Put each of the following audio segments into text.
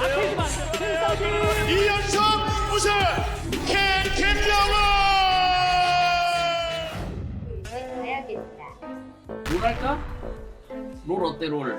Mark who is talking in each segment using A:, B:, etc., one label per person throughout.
A: 아테이즈만 펜사우디
B: 2연속 우승 캔캔영어
C: 가야겠다.
D: 롤 할까? 롤 어때 롤?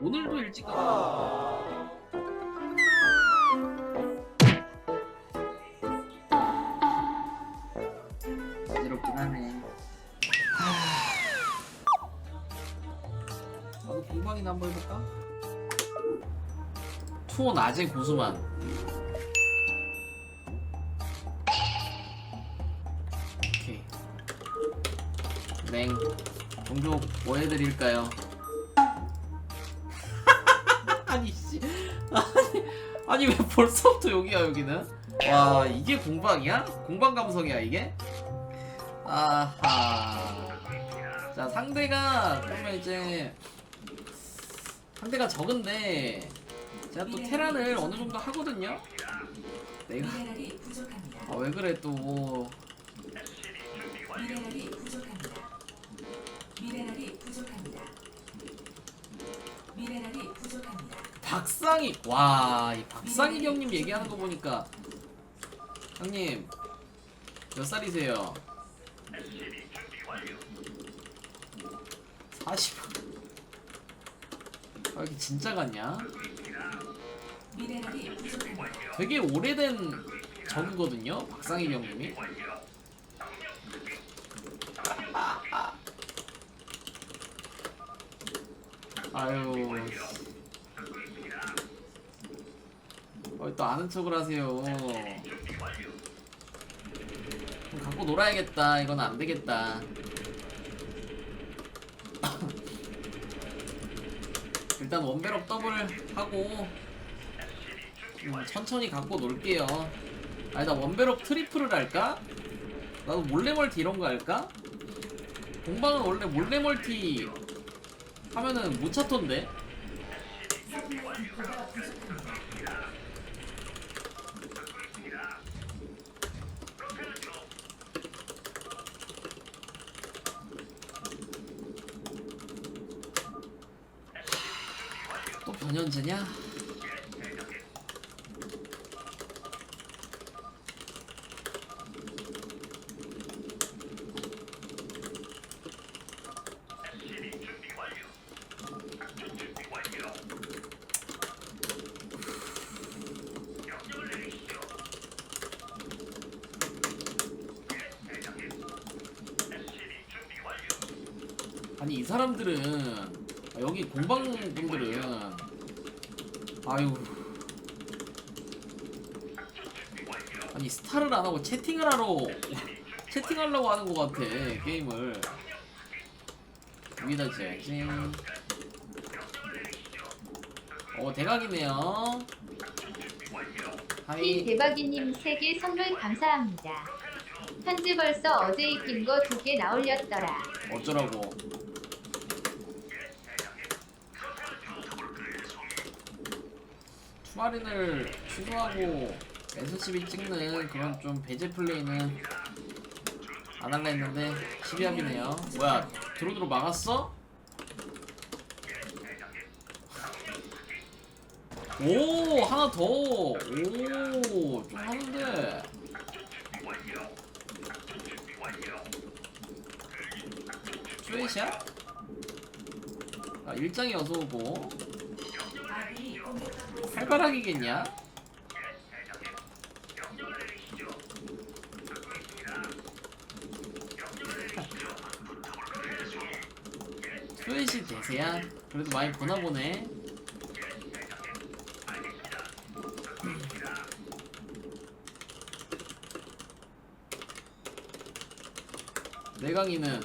D: 오늘도 일찍 가. 어 공방이나 한번 해볼까? 투어 낮은 고수만. 오케이. 냉 종족 뭐 해드릴까요? 아니 씨 아니 아니 왜 벌써부터 여기야 여기는? 와 이게 공방이야? 공방 감성이야 이게? 아하 자 상대가 그러면 이제 상대가 적은데 제가 또 테란을 어느 정도 하거든요? 내가
E: 미네랄이 부족합니다.
D: 아 왜 그래 또
E: 미네랄이 부족합니다. 미네랄이 부족합니다. 미네랄이 부족합니다.
D: 박상희 와이 박상희 형님 얘기하는 거 보니까 형님 몇 살이세요? 40. 아 이렇게 진짜 같냐? 되게 오래된 저그거든요 박상희 형님이. 아유. 어, 또 아는 척을 하세요. 갖고 놀아야겠다. 이건 안 되겠다. 일단 원배럭 더블 하고 음, 천천히 갖고 놀게요. 아니 나 원배럭 트리플을 할까? 나도 몰래 멀티 이런 거 할까? 공방은 원래 몰래 멀티 하면은 무차톤데. 변현재냐? 아니 이 사람들은 아, 여기 공방 분들은 아유. 아니 스타를 안 하고 채팅을 하러 채팅하려고 하는 것 같아 게임을. 여기다 줘야지. 어 대각이네요.
C: 티
D: 하이.
C: 대박이님 3개 선물 감사합니다. 편지 벌써 어제 입힌 거 두 개 나올렸더라.
D: 어쩌라고 투마린을 취소하고 S12 찍는 그런 좀 배제 플레이는 안 할라 했는데 12합이네요 뭐야 드로드로 막았어? 오 하나 더오좀 하는데 슈에샷? 아 일장이 어서 오고
E: 아군이
D: 활가락이겠냐? 슈에시 대세야? 그래도 많이 보나 보네 내강이는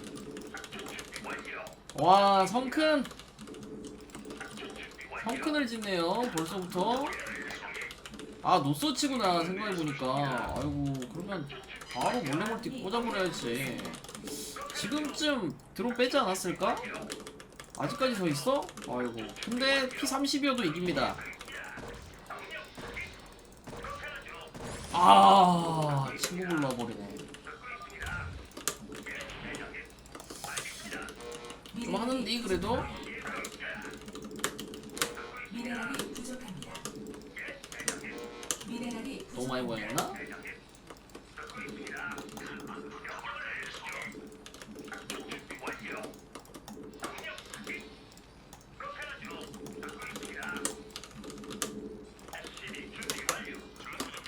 D: 와 성큰 성큰을 짓네요 벌써부터. 아 노서치구나 생각해보니까. 아이고 그러면 바로 몰래몰티 꽂아버려야지. 지금쯤 드론 빼지 않았을까? 아직까지 더 있어? 아이고 근데 P30이어도 이깁니다. 아 친구 불러버리네. 좀 하는데 그래도
E: 미네랄이 부족합니다. 미네랄이
D: 너무 많이
E: 부족합니다.
D: 보였나?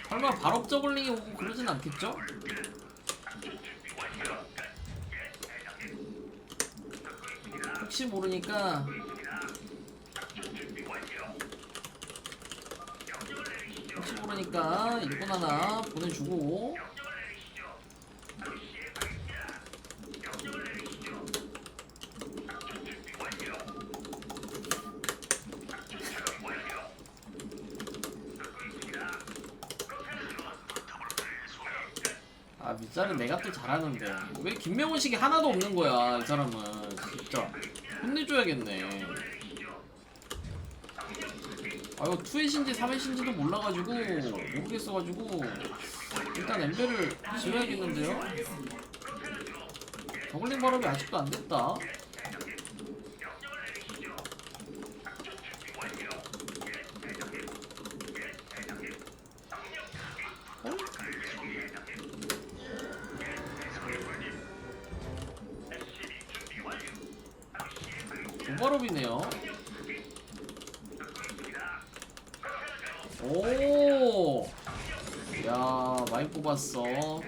D: 설마 발업 저글링이 오고 그러진 않겠죠? 혹시 모르니까 모르니까 일꾼 하나 보내주고. 아 밑자는 내가 또 잘하는데. 왜 김명훈식이 하나도 없는 거야 이 사람은. 진짜. 혼내줘야겠네 아 이거 투엣인지 3엣인지도 몰라가지고 모르겠어가지고 일단 엠벨을 지어야겠는데요 저글링 발업이 아직도 안 됐다 어? 도발업이네요. 오, 뽑았어.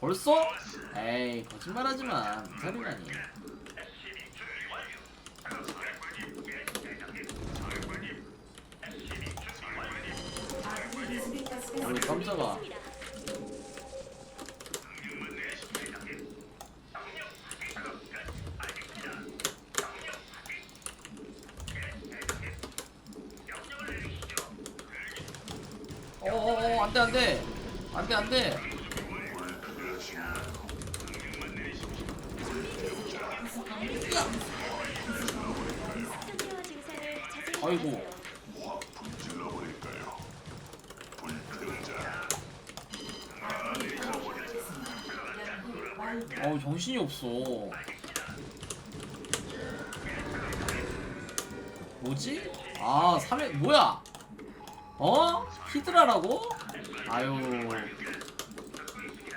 D: 벌써? 에이 거짓말하지 마. 미사리라니.
E: 아군이 베스핀 가스가
D: 어이 깜짝아. 어어어 안돼 안돼. 안돼 안돼. 아이고. 어우 정신이 없어. 뭐지? 아 3회 뭐야? 어? 히드라라고? 아유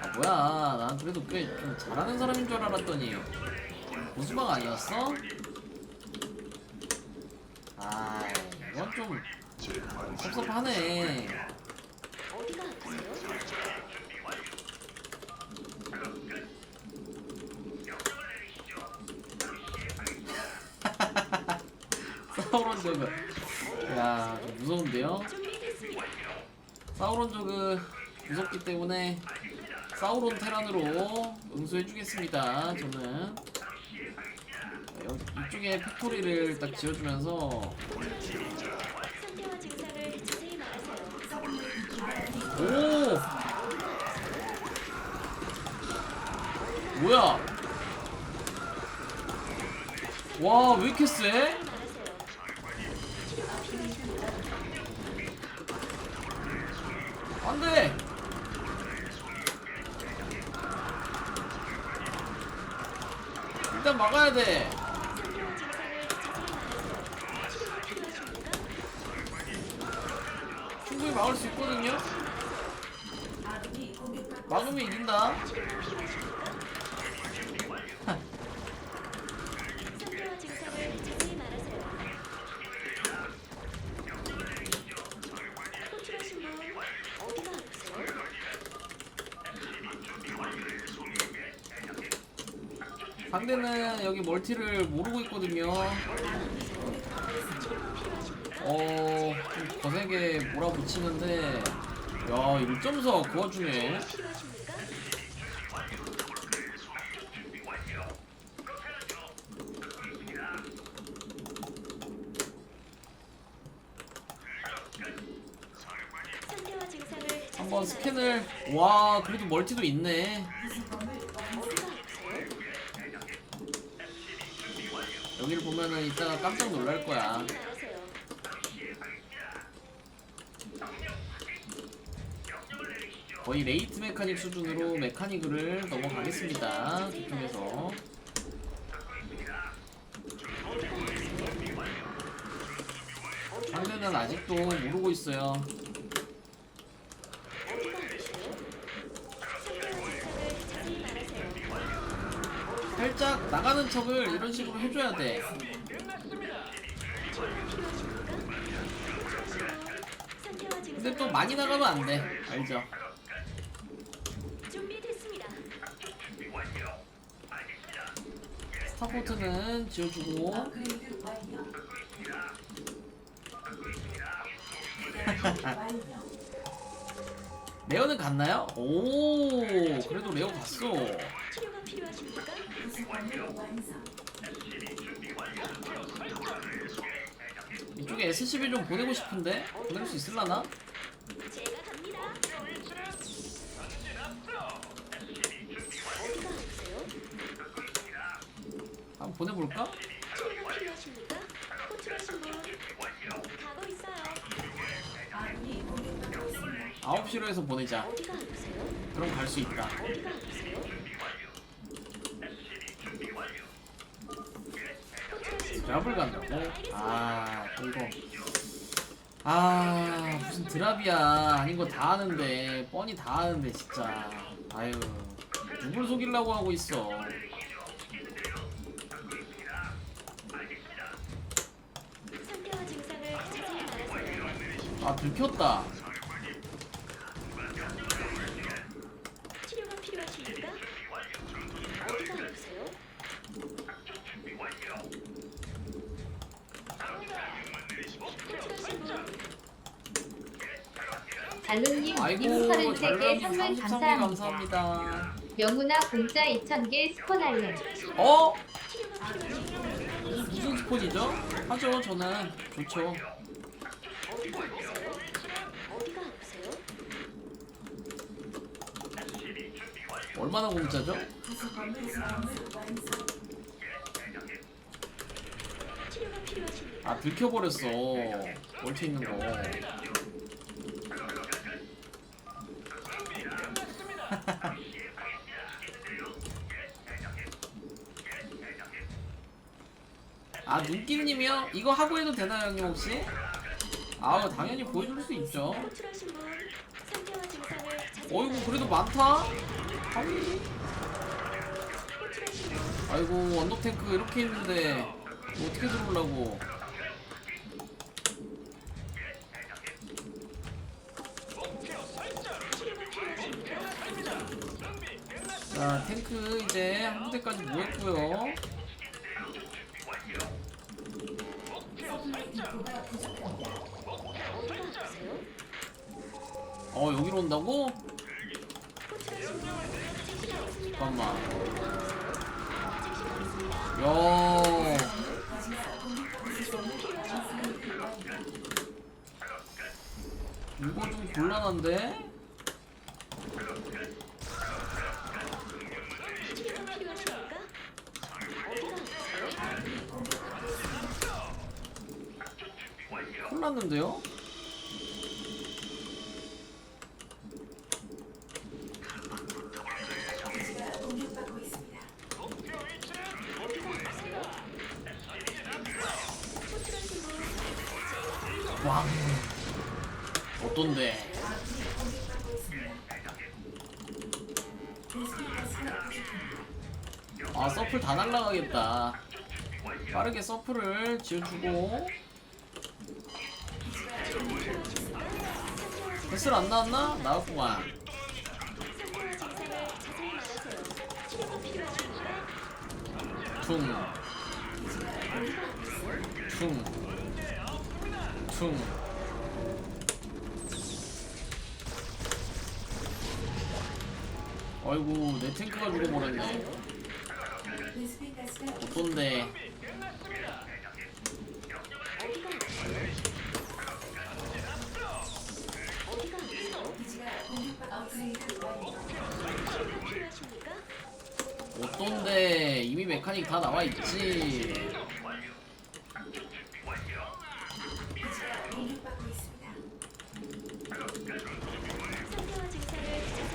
D: 아 뭐야 난 그래도 꽤 좀 잘하는 사람인 줄 알았더니 고수방 아니었어? 아 이건 좀 섭섭하네 사우론 저그 야 무서운데요? 사우론 저그 무섭기 때문에 사우론 테란으로 응수해주겠습니다 저는 자, 여기 이쪽에 팩토리를 딱 지어주면서. 오 뭐야 와 왜 이렇게 세?
A: 말하세요.
D: 안돼. 일단 막아야 돼? 충분히 막을 수 있거든요. 막으면 이긴다
A: 치료가 필요하십니까? 상태와 증상을 자세히 말하세요. 호출하신 분 어디가 아프세요?
D: 상대는 여기 멀티를 모르고 있거든요. 어, 좀 거세게 몰아붙이는데 야1.4그 와중에
A: 필요하십니까? 상태와 증상을 자세히
D: 한번 스캔을 와 그래도 멀티도 있네? 여기를 보면은 이따가 깜짝 놀랄 거야. 거의 레이트 메카닉 수준으로 메카닉을 넘어가겠습니다. 그쪽에서. 상대는 아직도 모르고 있어요. 살짝 나가는 척을 이런 식으로 해줘야 돼. 근데 또 많이 나가면 안 돼. 알죠? 스타포트는
E: 완료. 완료.
D: 레어는 갔나요? 오, 그래도 레어 갔어. 이쪽에 SCB 좀 보내고 싶은데? 보낼 수 있을라나?
A: 제가 갑니다. 아프세요?
D: 한번 보내볼까?
A: 있어요.
E: 아군이 공격받고 있습니다.
D: 9시로 해서 보내자. 그럼 갈 수 있다.
A: 어디가? 호출하신
D: 드랍을 간다고? 아, 또 이거. 아, 무슨 드랍이야. 아닌 거 다 아는데. 뻔히 다 아는데, 진짜. 아유. 누굴 속이려고 하고 있어.
A: 상태와 증상을 자세히 말하세요.
D: 아, 들켰다.
A: 치료가 필요하십니까? 어디가 아프세요? 호출하신 분
C: 달루님
D: 아이고,
C: 238개
D: 잘라님
C: 선물
D: 33개
C: 감사합니다.
D: 감사합니다.
C: 명훈아 공짜 2,000개 스포날렘.
D: 어?
A: 치료가 필요하십니까?
D: 무슨 스폰이죠? 하죠, 저는. 좋죠.
A: 어디가 아프세요?
D: 얼마나 공짜죠?
E: 부속 건물 건물 완성.
A: 치료가 필요하십니까?
D: 아, 들켜버렸어. 얽혀 있는 거. 아, 눈길님이요? 이거 하고 해도 되나요, 형님, 혹시? 아우, 당연히 보여줄 수 있죠. 어이구, 그래도 많다? 아이. 아이고, 언더탱크 이렇게 있는데, 어떻게 들어오려고. 자, 탱크 이제 한 부대까지 모였고요.
A: 어,
D: 여기로 온다고? 잠깐만. 야. 이거 좀 곤란한데?
A: 치료가 필요하십니까? 어디가 아프세요?
D: 큰일 났는데요? 왕. 어떤데?
E: 아,
D: 서플 다 날라가겠다. 빠르게 서플을 지어주고. 베스를 안 나왔나? 나왔구만. 퉁. 퉁. 퉁. 아이고, 내 탱크가 죽어버렸네. 어떤데?
A: 어디가 아프세요? 어디가 아프세요?
E: 기지가 공격받고 업그레이드 완료.
A: 치료가 필요하십니까?
D: 어떤데? 이미 메카닉 다 나와 있지.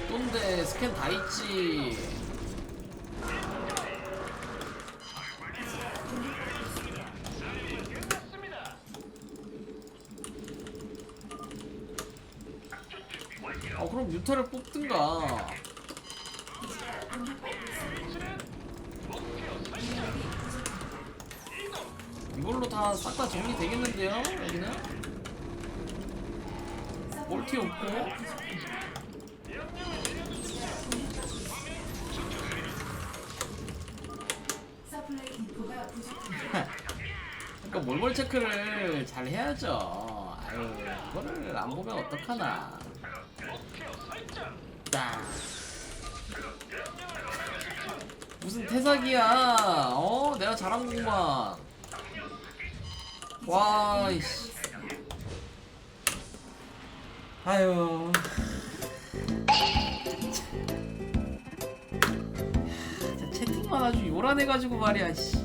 D: 좋은데 스캔 다 있지. 어 그럼 뮤타를 뽑든가. 이걸로 다싹다 정리 되겠는데요? 여기는 멀티 없고. 그러니까 몰몰 체크를 잘 해야죠. 아유, 이거를 안 보면 어떡하나. 딱. 무슨 태사기야? 어, 내가 잘한 거구만. 와, 이씨. 아유. 진짜 채팅만 아주 요란해가지고 말이야, 씨.